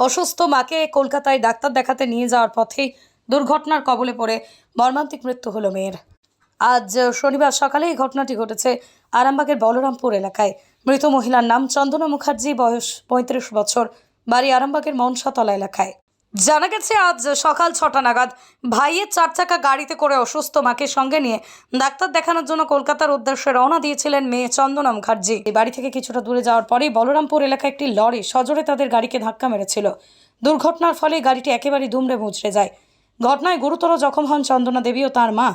অসুস্থ মাকে কলকাতায় ডাক্তার দেখাতে নিয়ে যাওয়ার পথে দুর্ঘটনার কবলে পড়ে মর্মান্তিক মৃত্যু হলো মেয়ের। আজ শনিবার সকালে এই ঘটনাটি ঘটেছে আরামবাগের বলরামপুর এলাকায়। মৃত মহিলার নাম চন্দনা মুখার্জি, বয়স পঁয়ত্রিশ বছর, বাড়ি আরামবাগের মনসাতলা এলাকায়। জানা গেছে, আজ সকাল ছটা নাগাদ ভাইয়ের চার চাকা গাড়িতে করে অসুস্থ মাকে সঙ্গে নিয়ে ডাক্তার দেখানোর জন্য কলকাতার উদ্দেশ্যে রওনা দিয়েছিলেন মেয়ে চন্দনা মুখার্জি এই বাড়ি থেকে কিছুটা দূরে যাওয়ার পরেই বলরামপুর এলাকায় একটি লরি সজোরে তাদের গাড়িকে ধাক্কা মেরেছিল। দুর্ঘটনার ফলে গাড়িটি একেবারে দুমড়ে মুচড়ে যায়। ঘটনায় গুরুতর জখম হন চন্দনা দেবী ও তার মা।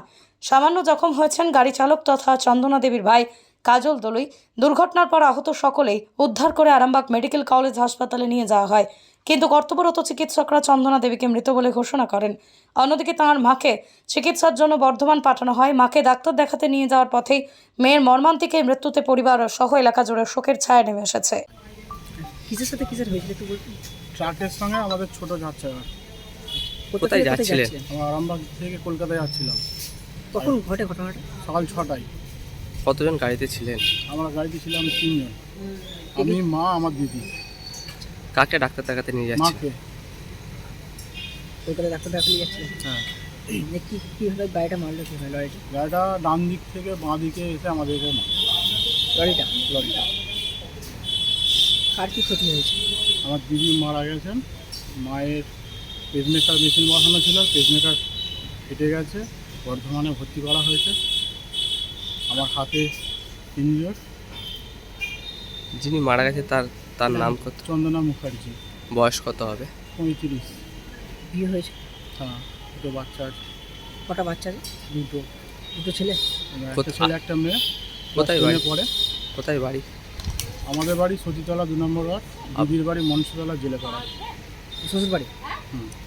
সামান্য জখম হয়েছেন গাড়ি চালক তথা চন্দনা দেবীর ভাই কাজল দলুই। দুর্ঘটনার পর আহত সকলেই উদ্ধার করে আরামবাগ মেডিকেল কলেজ হাসপাতালে নিয়ে যাওয়া হয়। কিন্তু কর্তব্যরত চিকিৎসকরা চন্দনা দেবীকে মৃত বলে ঘোষণা করেন। অন্যদিকে তাঁর মাকে চিকিৎসার জন্য বর্ধমান পাঠানো হয়। মাকে ডাক্তার দেখাতে নিয়ে যাওয়ার পথেই মেয়ের মর্মান্তিকে মৃত্যুতে পরিবার ও সহ এলাকা জুড়ে শোকের ছায়া নেমে এসেছে। কিসের সাথে কিসের হয়েছিল একটু বলবেন ট্রাকের সঙ্গে আমাদের ছোট যাচ্ছে। কোথা কোথায় থেকে কোথায় যাচ্ছিলেন? আমরা আরামবাগ থেকে কলকাতায় যাচ্ছিলাম। কখন ঘটে ঘটনাটা? সকাল ছটায়। কতজন গাড়িতে ছিলেন? আমরা গাড়িতে ছিলাম তিনজন। আমি মা আমার দিদি। কাকে ডাক্তার দেখাতে নিয়ে যাচ্ছেন মাকে। কলকাতায় ডাক্তার দেখাতে নিয়ে যাচ্ছিলেন হ্যাঁ। কি কীভাবে গাড়িটা মারলো কী হয় লরিটা? গাড়িটা ডান দিক থেকে বাঁ দিকে এসে আমাদেরকে মারে লরিটা? লরিটা। কার কি ক্ষতি হয়েছে? আমার দিদি মারা গেছেন। মায়ের পেসমেকার মেশিন বসানো ছিল। পেসমেকার ফেটে গেছে। বর্ধমানে ভর্তি করা হয়েছে। আমার হাতে ইঞ্জিওর যিনি মারা গেছে তার তার নাম কত? চন্দনা মুখার্জি। বয়স কত হবে? পঁয়ত্রিশ। বিয়ে হয়েছে? হ্যাঁ দুটো বাচ্চা আছে। কটা বাচ্চা আছে? দুটো। দুটো ছেলে? একটা কোথা- ছেলে একটা মেয়ে। কোথায় বাড়ি? পড়ে। কোথায় বাড়ি? আমাদের বাড়ি সতীতলা দু নম্বর ওয়ার্ড দিদির বাড়ি মনসুতলা জেলেপাড়া শ্বশুর বাড়ি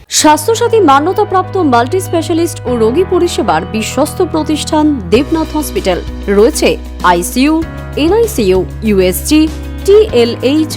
স্বাস্থ্যসাথী মান্যতাপ্রাপ্ত মাল্টি স্পেশালিস্ট ও রোগী পরিষেবার বিশ্বস্ত প্রতিষ্ঠান দেবনাথ হসপিটাল। রয়েছে ICU NICU USG TLH